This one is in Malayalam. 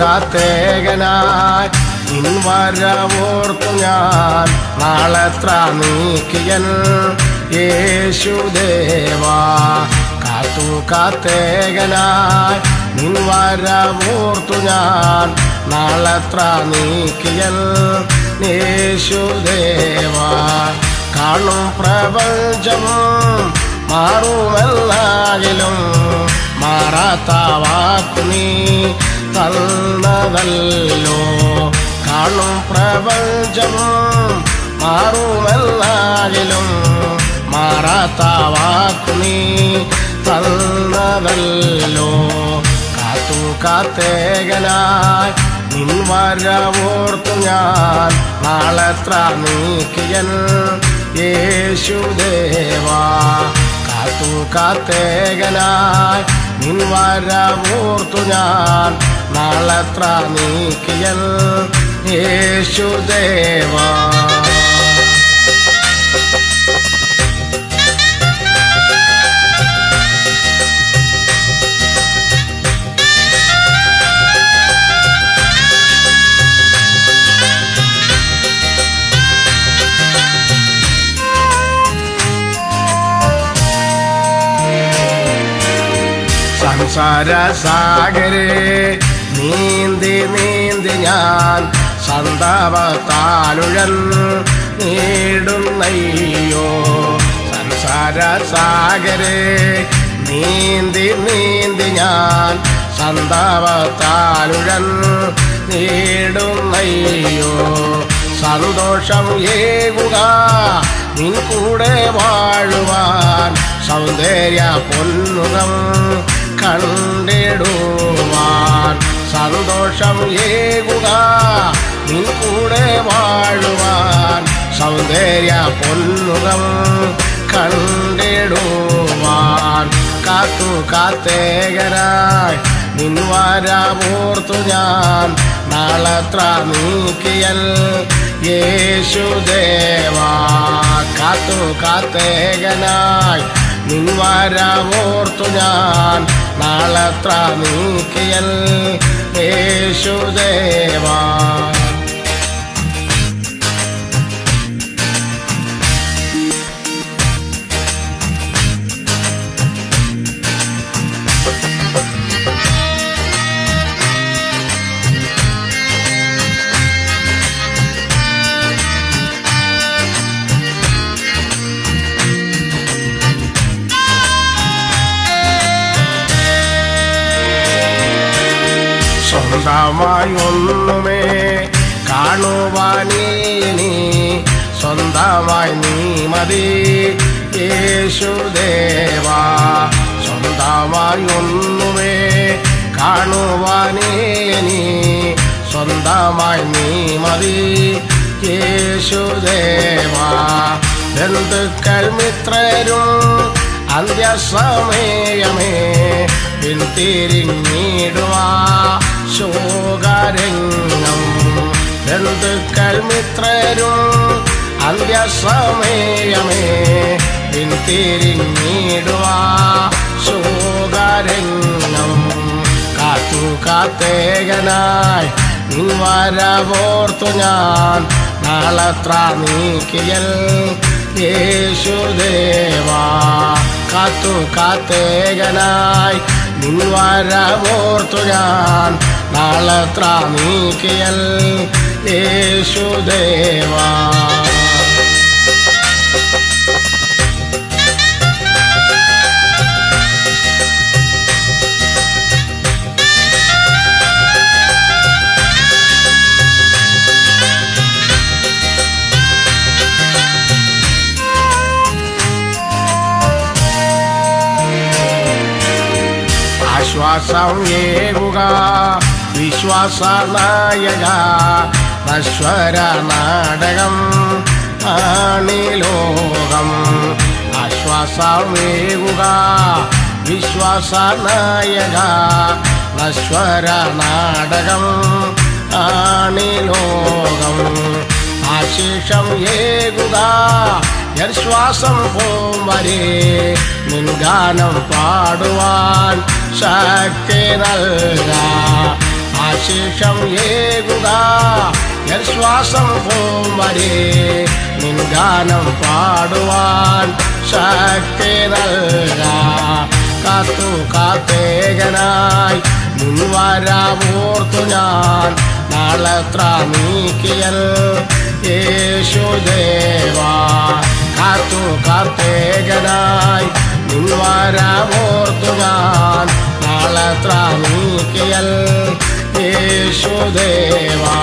കാത്തേകനായി. നിൻവരവോർത്തു ഞാൻ നാളെത്ര നീക്കിയൻ. യേശുദേവാ കാത്തു കാത്തേകനായി. ഞാൻ നാളെത്ര നീക്കിയൽ യേശുദേവാ കാണും പ്രപഞ്ചം മാറുമെന്നാകിലും മാറാത്ത വാക്കു നീ. തന്നതല്ലോ കാണും പ്രപഞ്ചം മാറുമെന്നാകിലും മാറാത്ത തന്നതല്ലോ കാത്തു കാത്തേകനായി നിൻ വരവോർത്തു ഞാൻ. നാളെത്ര നീക്കിയൻ യേശുദേവാ. കാത്തു കാത്തേകനായി നിൻ വരവോർത്തു ഞാൻ. നാളെത്ര നീക്കിയൻ യേശുദേവാ. സംസാര സാഗരേ നീന്തി നീന്തി ഞാൻ സന്താപത്താലുഴന്നു നേടുന്നയ്യോ. സംസാര സാഗരെ നീന്തി നീന്തി ഞാൻ സന്താപത്താലുഴന്നു നേടുന്നയ്യോ. സന്തോഷം ഏകുക നിൻ കൂടെ വാഴുവാൻ സൗന്ദര്യ പൊന്നുകം കണ്ടിടുവാൻ. സന്തോഷം ഏകുക. നിൻ കൂടെ വാഴുവാൻ സൗന്ദര്യ പൊന്നുകം കണ്ടിടുവാൻ. കാത്തു കാത്തേകരായി നിൻ വരവോർത്തു ഞാൻ. നാളത്ര നീക്കിയൽ യേശുദേവാ. കാത്തു കാത്തേകനായി നിൻ വരവോർത്തു ഞാൻ. നാളത്ര നീക്കിയൽ യേശുദേവാ സ്വന്തമായി ഒന്നുമേ കാണുവാനീനി സ്വന്തമായി നീ മതി. യേശുദേവാ സ്വന്തമായി ഒന്നുമേ കാണുവാനീനി സ്വന്തമായി നീ മതി. യേശുദേവാ ബന്ധുക്കൾ മിത്രരും അന്ത്യസമയമേ പിന്തിരിഞ്ഞിടുവാ ശോകരംഗം. ബന്ധുക്കൾ മിത്രരും അന്ത്യസമയമേ പിന്തിരിഞ്ഞിടുവാ ശോകരംഗം. കാത്തു കാത്തേകനായി വരവോർത്തു ഞാൻ. നാളത്ര നീക്കിയൽ യേശുദേവാ കാത്തു കാത്തേകനായി. നിൻ വരവോർത്തു ഞാൻ. നാളത്ര നീക്കിയൽ യേശുദേവാ. ఆశ్వాసం ఏగుగా విశ్వాసాలయగా? నశ్వర నాటకం ఆనిలోకం ఆశ్వాసం ఏగుగా విశ్వాసాలయగా? నశ్వర నాటకం ఆనిలోకం ఆశేషం ఏగుగా? ഞാൻ ശ്വാസം പോം വരെ നിൻ പാടുവാൻ ശക്തി നൽക. ആശേഷം ഏകുക ശ്വാസം പോം വരെ നിൻ പാടുവാൻ ശക്തി നൽക. കാത്തു കാത്തേകനായി മുൻവരാവോർത്തു ഞാൻ. നാളത്ര നീക്കിയൽ യേശുദേവാ. കാത്തു കാത്തേകനായി മുൻവരാവോർത്തു ഞാൻ നാളത്ര നീക്കിയൽ യേശുദേവാ.